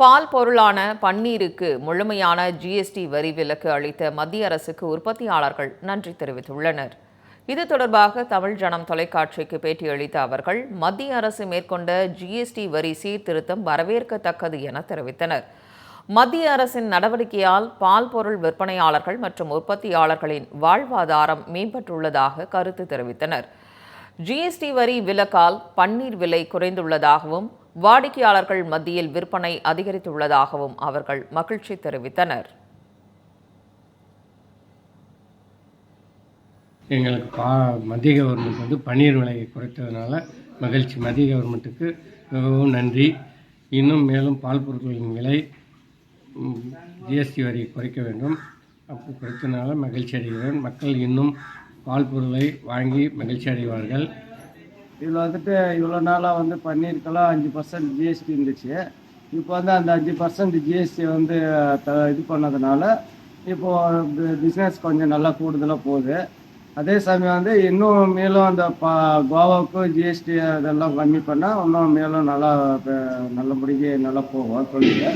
பால் பொருளான பன்னீருக்கு முழுமையான ஜிஎஸ்டி வரி விலக்கு அளித்த மத்திய அரசுக்கு உற்பத்தியாளர்கள் நன்றி தெரிவித்துள்ளனர். இது தொடர்பாக தமிழ் ஜனம் தொலைக்காட்சிக்கு பேட்டியளித்த அவர்கள் மத்திய அரசு மேற்கொண்ட ஜிஎஸ்டி வரி சீர்திருத்தம் வரவேற்கத்தக்கது என தெரிவித்தனர். மத்திய அரசின் நடவடிக்கையால் பால் பொருள் விற்பனையாளர்கள் மற்றும் உற்பத்தியாளர்களின் வாழ்வாதாரம் மேம்பட்டுள்ளதாக கருத்து தெரிவித்தனர். ஜிஎஸ்டி வரி விலக்கால் பன்னீர் விலை குறைந்துள்ளதாகவும் வாடிக்கையாளர்கள் மத்தியில் விற்பனை அதிகரித்துள்ளதாகவும் அவர்கள் மகிழ்ச்சி தெரிவித்தனர். எங்களுக்கு பா மத்திய கவர்மெண்ட் வந்து பன்னீர் விலையை குறைத்ததுனால மகிழ்ச்சி. மத்திய கவர்மெண்ட்டுக்கு மிகவும் நன்றி. இன்னும் மேலும் பால் பொருட்களின் விலை ஜிஎஸ்டி வரி குறைக்க வேண்டும். அப்படி குறைத்தனால மகிழ்ச்சி அடைகிறேன். மக்கள் இன்னும் பால் பொருளை வாங்கி மகிழ்ச்சி அடைவார்கள். இதில் வந்துட்டு இவ்வளோ நாளாக வந்து பன்னீருக்கெல்லாம் அஞ்சு பர்சன்ட் ஜிஎஸ்டி இருந்துச்சு. இப்போ வந்து அந்த அஞ்சு பர்சன்ட் ஜிஎஸ்டி வந்து த இது பண்ணதுனால இப்போது பிஸ்னஸ் கொஞ்சம் நல்லா கூடுதலாக போகுது. அதே சமயம் வந்து இன்னும் மேலும் அந்த பா கோவாவுக்கும் ஜிஎஸ்டி அதெல்லாம் கம்மி பண்ணால் இன்னும் மேலும் நல்லா நல்லபடியாக நல்லா போகும். தொழில